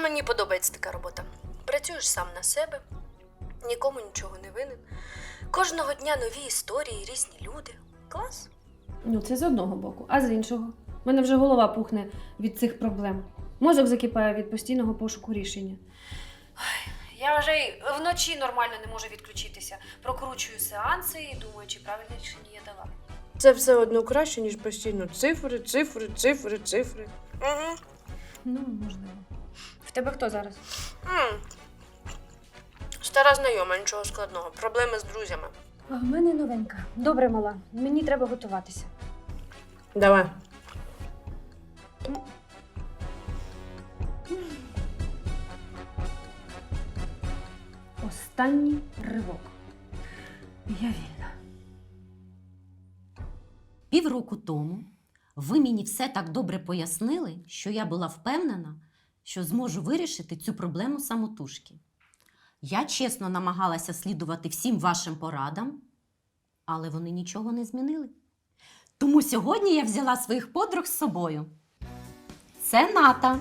мені подобається така робота. Працюєш сам на себе, нікому нічого не винен. Кожного дня нові історії, різні люди. Клас. Ну, це з одного боку, а з іншого. У мене вже голова пухне від цих проблем. Мозок закипає від постійного пошуку рішення. Я вже й вночі нормально не можу відключитися. Прокручую сеанси і думаю, чи правильне рішення я дала. Це все одно краще, ніж постійно цифри, цифри, цифри, цифри. Угу. Ну, можливо. В тебе хто зараз? Стара знайома, нічого складного. Проблеми з друзями. А в мене новенька. Добре, мала. Мені треба готуватися. Давай. Останній ривок. Я вільна. Півроку тому ви мені все так добре пояснили, що я була впевнена, що зможу вирішити цю проблему самотужки. Я чесно намагалася слідувати всім вашим порадам, але вони нічого не змінили. Тому сьогодні я взяла своїх подруг з собою. Це Ната,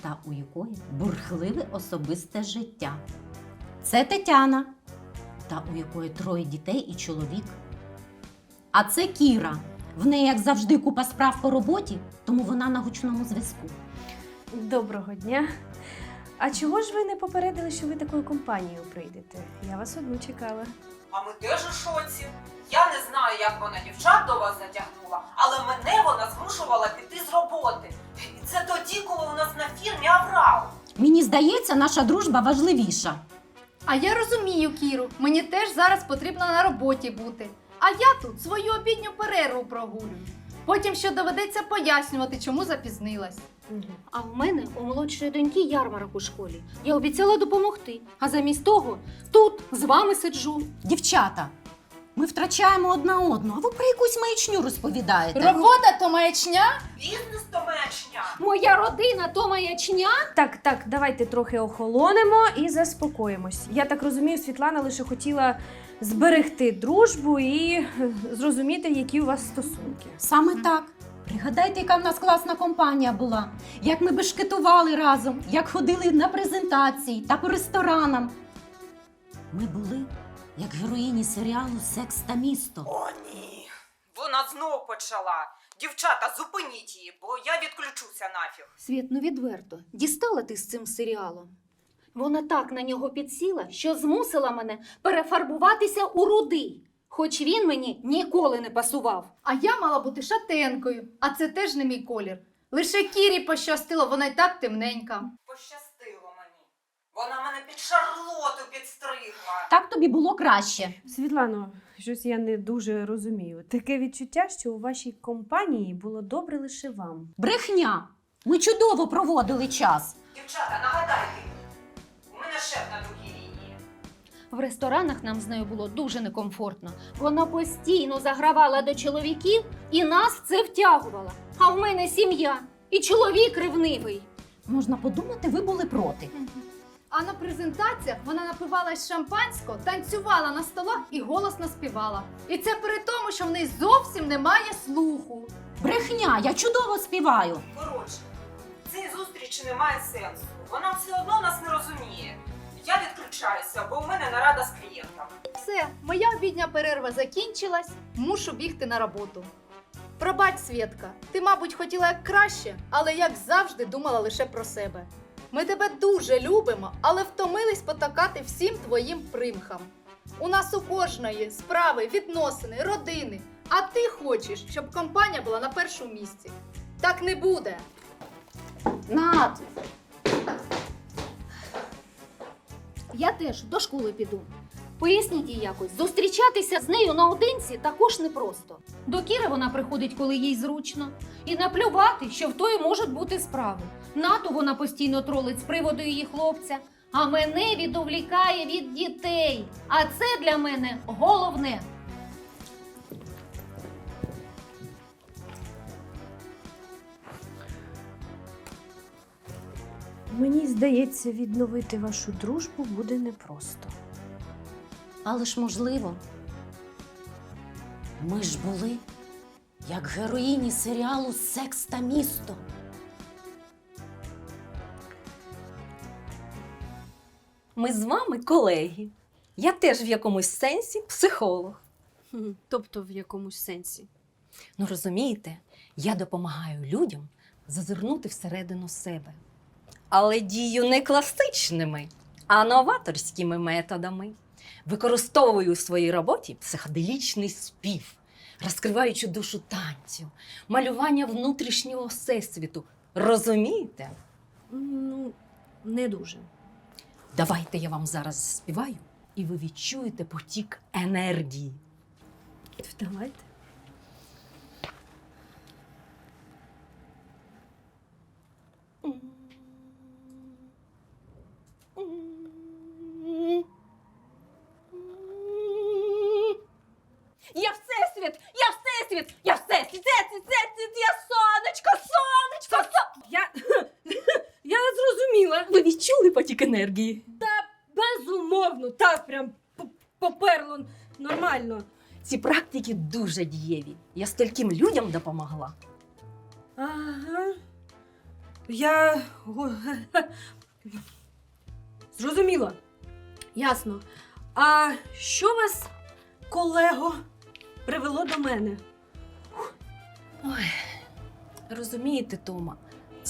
та у якої бурхливе особисте життя. Це Тетяна, та у якої троє дітей і чоловік. А це Кіра. В неї, як завжди, купа справ по роботі, тому вона на гучному зв'язку. Доброго дня. А чого ж ви не попередили, що ви такою компанією прийдете? Я вас одну чекала. А ми теж у шоці. Я не знаю, як вона дівчат до вас затягнула, але мене вона змушувала піти з роботи. І це тоді, коли у нас на фірмі аврал. Мені здається, наша дружба важливіша. А я розумію, Кіру, мені теж зараз потрібно на роботі бути. А я тут свою обідню перерву прогулюю. Потім ще доведеться пояснювати, чому запізнилась. А в мене у молодшої доньки ярмарок у школі. Я обіцяла допомогти. А замість того тут з вами сиджу. Дівчата, ми втрачаємо одна одну, а ви про якусь маячню розповідаєте. Робота то маячня? Бізнес то мечня. Моя родина то маячня. Так, так, давайте трохи охолонемо і заспокоїмось. Я так розумію, Світлана лише хотіла зберегти дружбу і зрозуміти, які у вас стосунки. Саме так. Пригадайте, яка в нас класна компанія була, як ми бешкетували разом, як ходили на презентації та по ресторанам. Ми були як героїні серіалу Секс та місто. О, ні. Вона знов почала. Дівчата, зупиніть її, бо я відключуся нафіг. Світ, ну відверто, дістала ти з цим серіалом. Вона так на нього підсіла, що змусила мене перефарбуватися у рудий, хоч він мені ніколи не пасував. А я мала бути шатенкою, а це теж не мій колір. Лише Кірі пощастило, вона й так темненька. Пощастило мені. Вона мене під шарлоту підстригла. Так тобі було краще. Світлано, щось я не дуже розумію. Таке відчуття, що у вашій компанії було добре лише вам. Брехня. Ми чудово проводили час. Дівчата, нагадайте шеф на другій лінії. В ресторанах нам з нею було дуже некомфортно. Вона постійно загравала до чоловіків і нас в це втягувала. А в мене сім'я і чоловік ревнивий. Можна подумати, ви були проти. А на презентаціях вона напивалась шампанського, танцювала на столах і голосно співала. І це при тому, що в неї зовсім немає слуху. Брехня, я чудово співаю. Коротше, цій зустрічі немає сенсу. Вона все одно нас не розуміє. Я відключаюся, бо у мене нарада з клієнтами. Все, моя обідня перерва закінчилась, мушу бігти на роботу. Пробач, Свєтка, ти, мабуть, хотіла як краще, але як завжди думала лише про себе. Ми тебе дуже любимо, але втомились потакати всім твоїм примхам. У нас у кожної справи, відносини, родини. А ти хочеш, щоб компанія була на першому місці. Так не буде. Над, Я теж до школи піду. Поясніть їй якось, зустрічатися з нею наодинці також непросто. До Кіри вона приходить, коли їй зручно, і наплювати, що в тої можуть бути справи. Нату вона постійно тролить з приводу її хлопця, а мене відволікає від дітей. А це для мене головне. Мені здається, відновити вашу дружбу буде непросто. але ж можливо. Ми ж були як героїні серіалу Секс та місто. ми з вами колеги. Я теж в якомусь сенсі психолог. Хм, Тобто в якомусь сенсі. Ну розумієте, я допомагаю людям зазирнути всередину себе. Але дію не класичними, а новаторськими методами. Використовую у своїй роботі психоделічний спів, розкриваючи душу танцю, малювання внутрішнього всесвіту. Розумієте? Ну, не дуже. Давайте я вам зараз співаю, і ви відчуєте потік енергії. Давайте. Я всесвіт! Я всесвіт! Я всесвіт! Всесвіт! Всесвіт! Я сонечко! Сонечко! Со... Я. Я зрозуміла. Ви енергії? Безумовно, так прям п- поперло нормально. Ці практики дуже дієві. Я стільким людям допомогла. Ага. Я. го- Зрозуміла. Ясно. А що вас, колего, привело до мене? Ой, розумієте, Тома,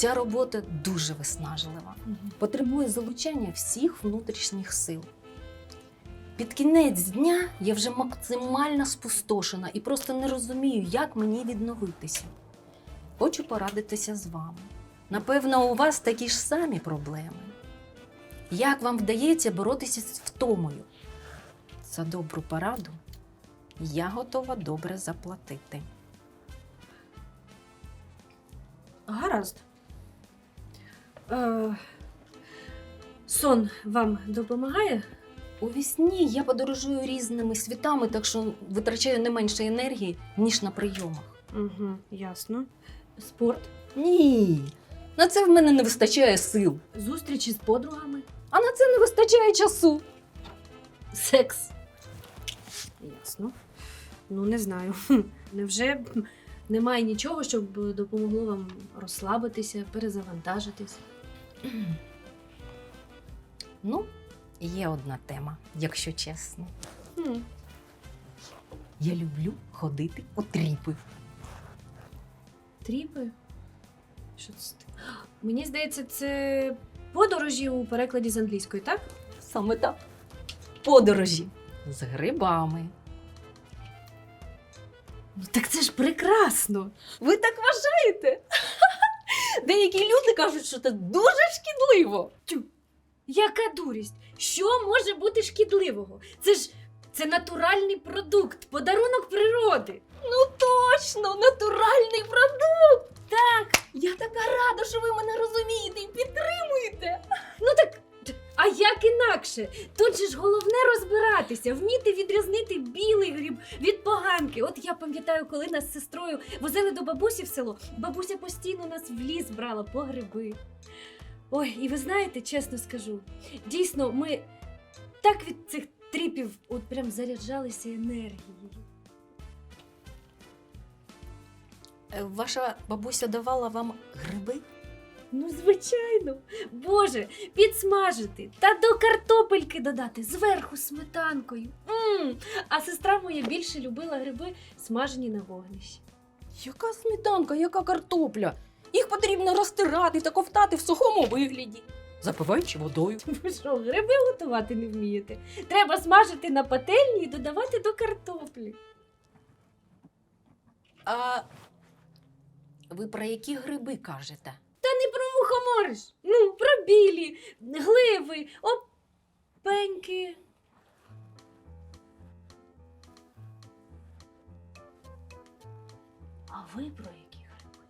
ця робота дуже виснажлива. Потребує залучання всіх внутрішніх сил. Під кінець дня я вже максимально спустошена і просто не розумію, як мені відновитися. Хочу порадитися з вами. Напевно, у вас такі ж самі проблеми. Як вам вдається боротися з втомою? За добру пораду я готова добре заплатити. Гаразд. Е, сон вам допомагає? У вісні я подорожую різними світами, так що витрачаю не менше енергії, ніж на прийомах. Угу, ясно. Спорт, Ні, на це в мене не вистачає сил, зустрічі з подругами, а на це не вистачає часу. секс. Ясно. Ну, не знаю. Хм, Невже немає нічого, щоб допомогло вам розслабитися, перезавантажитись? Ну, є одна тема, якщо чесно. Хм. Я люблю ходити у тріпи. Тріпи? Що це? Мені здається, це подорожі у перекладі з англійської, так? Саме так. Подорожі з грибами. Ну так це ж прекрасно. Ви так вважаєте? Деякі люди кажуть, що це дуже шкідливо. Тю, Яка дурість? Що може бути шкідливого? Це ж це натуральний продукт, подарунок природи. Ну точно, натуральний продукт. Так, я така рада, що ви мене розумієте і підтримуєте. Ну так. А як інакше? Тут же ж головне розбиратися, вміти відрізнити білий гриб від поганки. От я пам'ятаю, коли нас з сестрою возили до бабусі в село, бабуся постійно нас в ліс брала по гриби. Ой, і ви знаєте, чесно скажу, дійсно, ми так від цих тріпів от прям заряджалися енергією. Е, Ваша бабуся давала вам гриби? Ну, звичайно, Боже, підсмажити та до картопельки додати зверху сметанкою. м А сестра моя більше любила гриби, смажені на вогнищі. Яка сметанка, яка картопля? Їх потрібно розтирати та ковтати в сухому вигляді, запиваючи водою. Ви що, гриби готувати не вмієте? Треба смажити на пательні і додавати до картоплі. А ви про які гриби кажете? Та не про мухомориш, ну, про білі, гливи, опеньки. А ви про які гриби?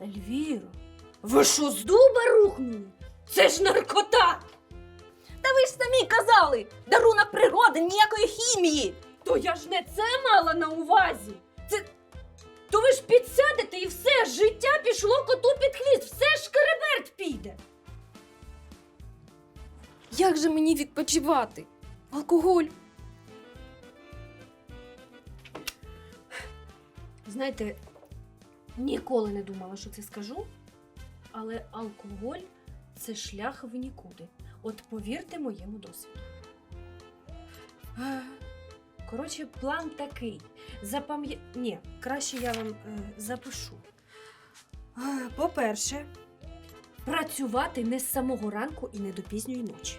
Ельвіро, ви що з дуба рухнули? Це ж наркота! Та ви ж самі казали! Дарунок природи, ніякої хімії! То я ж не це мала на увазі. Це. То ви ж підсядете і все, життя пішло коту під хвіст, все ж кереберть піде. Як же мені відпочивати? Алкоголь. Знаєте, ніколи не думала, що це скажу, але алкоголь це шлях в нікуди. От повірте моєму досвіду. Коротше, план такий. Запам'я... Ні, краще я вам е, запишу. Е, По-перше, працювати не з самого ранку і не до пізньої ночі.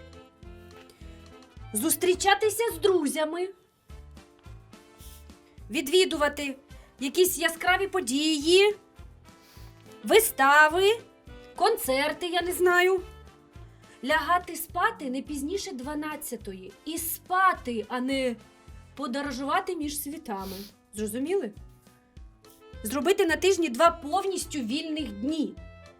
Зустрічатися з друзями. Відвідувати якісь яскраві події, вистави, концерти, я не знаю. Лягати спати не пізніше 12-ї. І спати, а не подорожувати між світами. Зрозуміли? Зробити на тижні два повністю вільних дні.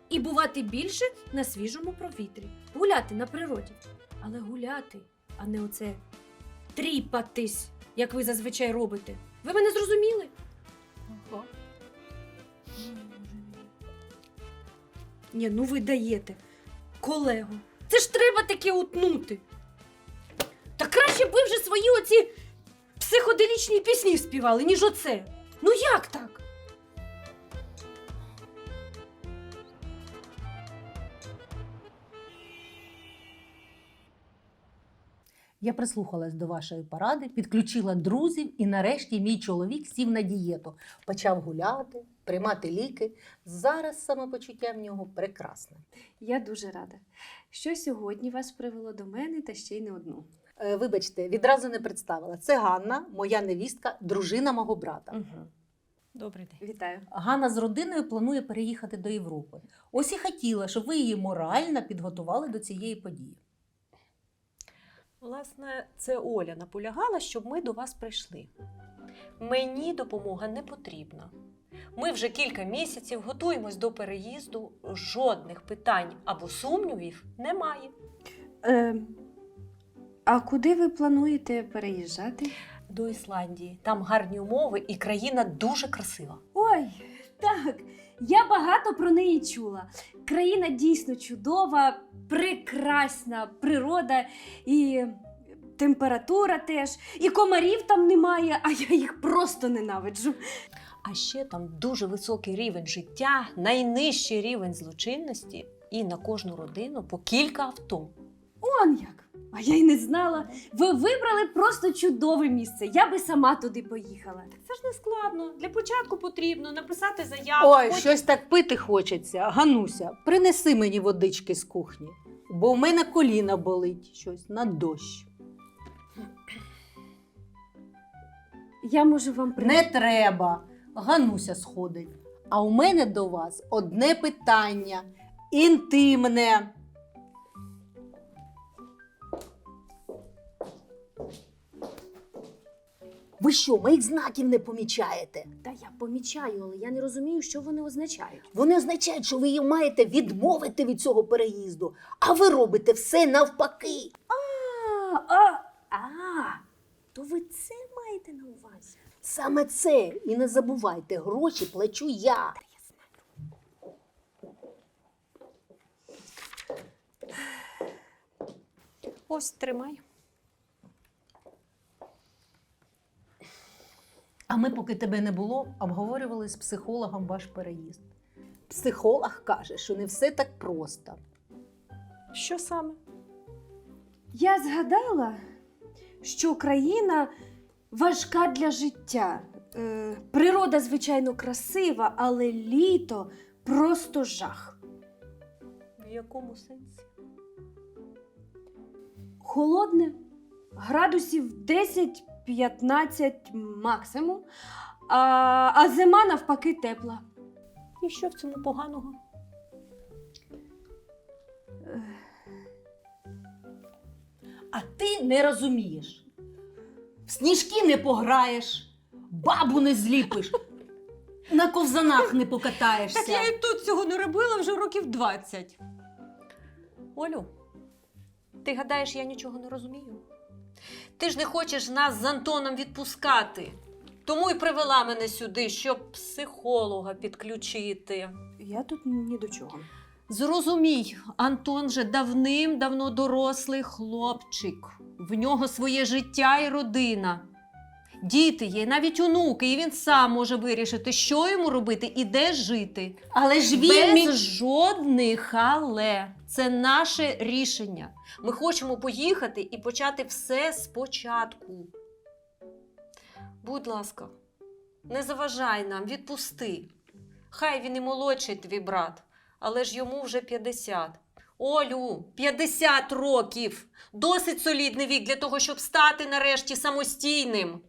І бувати більше на свіжому повітрі. Гуляти на природі. Але гуляти, а не оце тріпатись, як ви зазвичай робите. Ви мене зрозуміли? Ні, ну ви даєте. Колего, це ж треба таке утнути. Та краще б ви вже свої оці психоделічні пісні співали, ніж оце. Ну як так? Я прислухалась до вашої поради, підключила друзів, і нарешті мій чоловік сів на дієту, почав гуляти, приймати ліки. Зараз самопочуття в нього прекрасне. Я дуже рада, що сьогодні вас привело до мене та ще й не одну. Е, вибачте, відразу не представила. Це Ганна, моя невістка, дружина мого брата. Угу. Добрий день. Вітаю. Ганна з родиною планує переїхати до Європи. Ось і хотіла, щоб ви її морально підготували до цієї події. Власне, це Оля наполягала, щоб ми до вас прийшли. Мені допомога не потрібна. Ми вже кілька місяців готуємось до переїзду. Жодних питань або сумнівів немає. Е, а куди ви плануєте переїжджати? До Ісландії там гарні умови і країна дуже красива. Ой, так. Я багато про неї чула. Країна дійсно чудова, прекрасна природа і температура теж, і комарів там немає, а я їх просто ненавиджу. А ще там дуже високий рівень життя, найнижчий рівень злочинності, і на кожну родину по кілька авто. Он як. А я й не знала. Ви вибрали просто чудове місце. Я би сама туди поїхала. Це ж не складно. Для початку потрібно написати заяву. Ой, потім- щось так пити хочеться. Гануся, принеси мені водички з кухні, бо в мене коліна болить щось на дощ. Я можу вам принести. Не треба. Гануся сходить. А у мене до вас одне питання інтимне. Ви що, моїх знаків не помічаєте? Та я помічаю, але я не розумію, що вони означають. Вони означають, що ви її маєте відмовити від цього переїзду, а ви робите все навпаки. А, а, а, то ви це маєте на увазі? Саме це. І не забувайте, гроші плачу я. Ось тримай. А ми, поки тебе не було, обговорювали з психологом ваш переїзд. Психолог каже, що не все так просто. Що саме? Я згадала, що країна важка для життя. Е, природа, звичайно, красива, але літо просто жах. В якому сенсі? Холодне, градусів 10-15 максимум, а, а зима навпаки тепла. І що в цьому поганого? А ти не розумієш. В сніжки не пограєш, бабу не зліпиш, на ковзанах не покатаєшся. Так я і тут цього не робила вже років 20. Олю, ти гадаєш, я нічого не розумію? Ти ж не хочеш нас з Антоном відпускати. Тому і привела мене сюди, щоб психолога підключити. Я тут ні до чого. Зрозумій, Антон же давним-давно дорослий хлопчик. В нього своє життя і родина. Діти є, навіть онуки, і він сам може вирішити, що йому робити і де жити. Але ж він Без жодних але. Це наше рішення. Ми хочемо поїхати і почати все спочатку. Будь ласка, не заважай нам, відпусти. Хай він і молодший твій брат, але ж йому вже 50. Олю, 50 років! Досить солідний вік для того, щоб стати нарешті самостійним.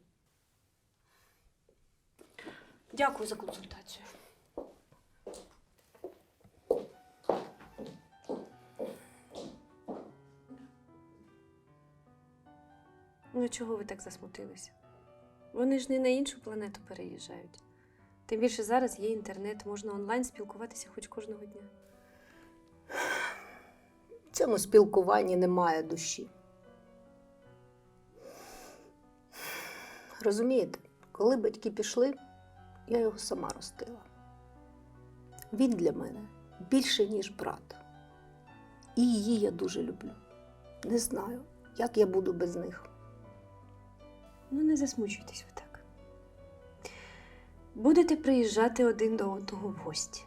Дякую за консультацію. Ну чого ви так засмутилися? Вони ж не на іншу планету переїжджають. Тим більше зараз є інтернет, можна онлайн спілкуватися хоч кожного дня. В цьому спілкуванні немає душі. Розумієте, коли батьки пішли, я його сама ростила. Він для мене більше, ніж брат. І її я дуже люблю. Не знаю, як я буду без них. Ну, не засмучуйтесь ви так. Будете приїжджати один до одного в гості.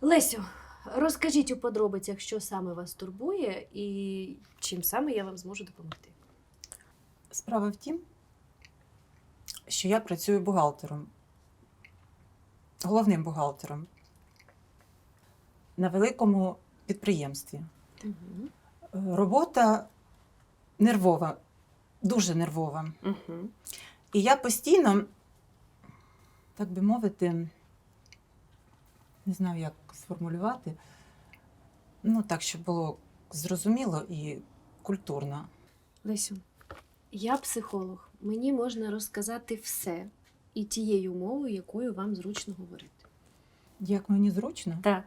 Лесю, розкажіть у подробицях, що саме вас турбує і чим саме я вам зможу допомогти. Справа в тім, що я працюю бухгалтером, головним бухгалтером на великому підприємстві. Е, Робота нервова, дуже нервова. Угу. І я постійно, так би мовити, не знаю, як сформулювати, ну так, щоб було зрозуміло і культурно. Лесю, я психолог. Мені можна розказати все і тією мовою, якою вам зручно говорити. Як мені зручно? Так.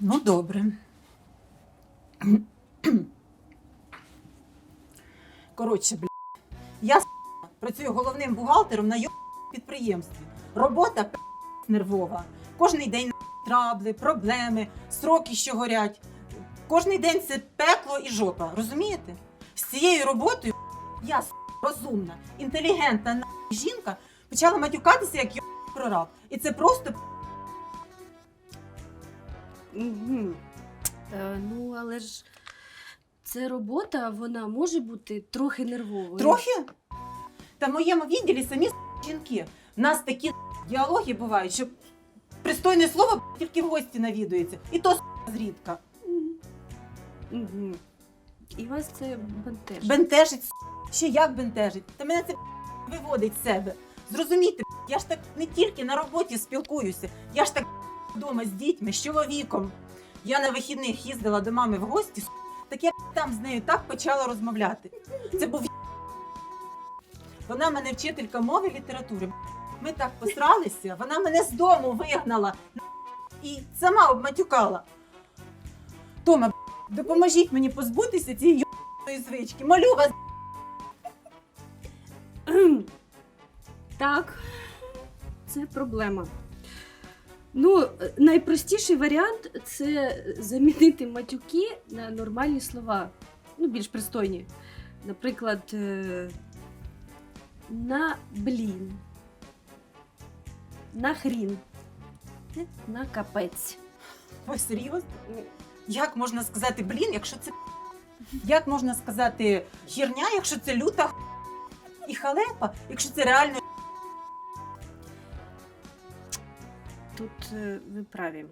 Ну, добре. Коротше, бля. Я с**, працюю головним бухгалтером на йо підприємстві. Робота нервова. Кожний день трабли, проблеми, сроки, що горять. Кожний день це пекло і жопа. Розумієте? З цією роботою я розумна, інтелігентна жінка почала матюкатися як йо прораб. І це просто Угу. Е, ну, але ж це робота, вона може бути трохи нервовою. Трохи? Та в моєму відділі самі жінки. У нас такі діалоги бувають, що пристойне слово тільки в гості навідується. І то зрідка. І вас це бентежить. Бентежить ще як бентежить. Та мене це виводить з себе. Зрозумійте, я ж так не тільки на роботі спілкуюся, я ж так вдома з дітьми, з чоловіком. Я на вихідних їздила до мами в гості, так я там з нею так почала розмовляти. Це був вона мене вчителька мови і літератури. Ми так посралися, вона мене з дому вигнала і сама обматюкала. Тома, допоможіть мені позбутися цієї звички. Молю вас. Так, це проблема. Ну, найпростіший варіант це замінити матюки на нормальні слова. Ну, більш пристойні. Наприклад, е, на блін. На хрін. На капець. Ви серйозно? Як можна сказати блін, якщо це як можна сказати херня, якщо це люта і халепа, якщо це реально Тут е, ви праві.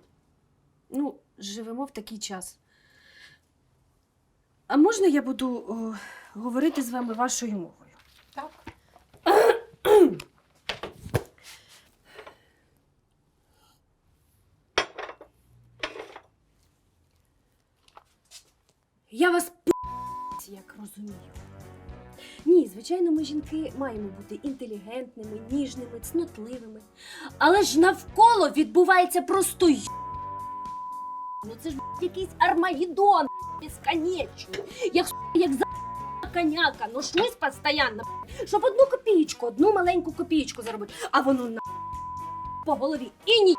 Ну, живемо в такий час. А можна я буду о, говорити з вами вашою мовою? Я вас як розумію. Ні, звичайно, ми жінки маємо бути інтелігентними, ніжними, цнотливими. Але ж навколо відбувається просто й... Ну це ж якийсь армагеддон безконечний. Як як за коняка, ношусь постійно, б***ь, щоб одну копієчку, одну маленьку копієчку заробити. А воно на по голові і ні,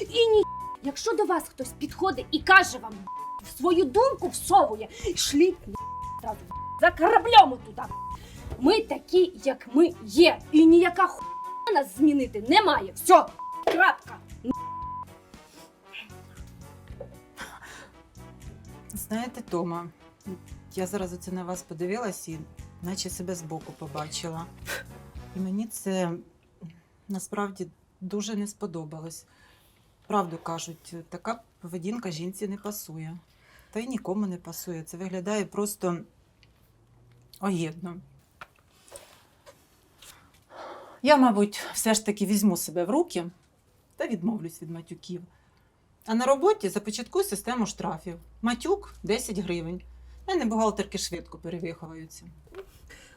і ні. Якщо до вас хтось підходить і каже вам свою думку всовує, шліть зразу за кораблем туди. Ми такі, як ми є, і ніяка хуйня нас змінити не має. Все, крапка. Знаєте, Тома, я зараз оце на вас подивилась і наче себе збоку побачила. І мені це насправді дуже не сподобалось. Правду кажуть, така поведінка жінці не пасує. Та й нікому не пасує. Це виглядає просто огідно. Я, мабуть, все ж таки візьму себе в руки та відмовлюсь від матюків. А на роботі започаткую систему штрафів. Матюк 10 гривень. У мене бухгалтерки швидко перевиховуються.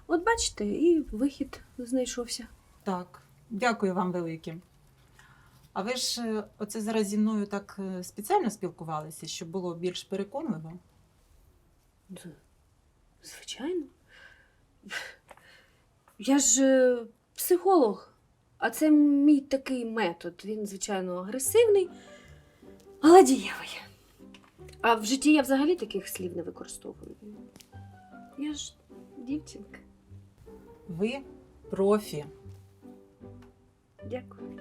От бачите, і вихід знайшовся. Так, дякую вам велике. А ви ж е, оце зараз зі мною так е, спеціально спілкувалися, щоб було більш переконливо? Звичайно. Я ж е, психолог, а це мій такий метод. Він, звичайно, агресивний, але дієвий. А в житті я взагалі таких слів не використовую. Я ж дівчинка. Ви профі. Дякую.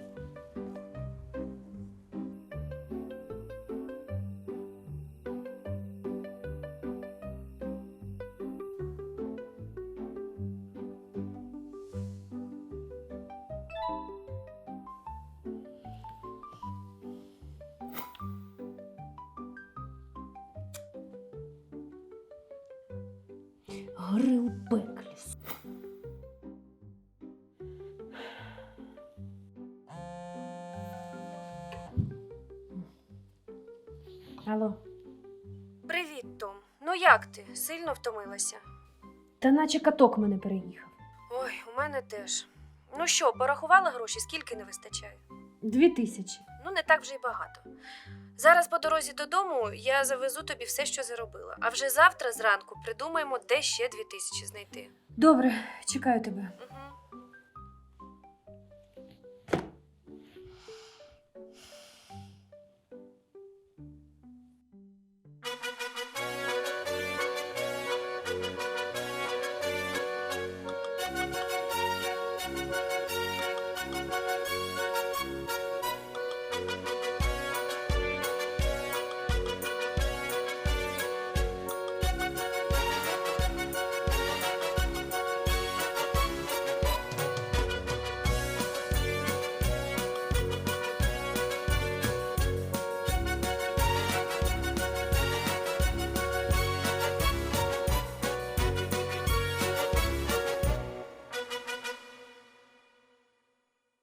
Гори у пеклі. Алло. Привіт, Том. Ну як ти? Сильно втомилася? Та наче каток мене переїхав. Ой, у мене теж. Ну що, порахувала гроші, скільки не вистачає? Дві тисячі. Ну, не так вже й багато. Зараз по дорозі додому я завезу тобі все, що заробила. А вже завтра зранку придумаємо, де ще дві тисячі знайти. Добре, чекаю тебе.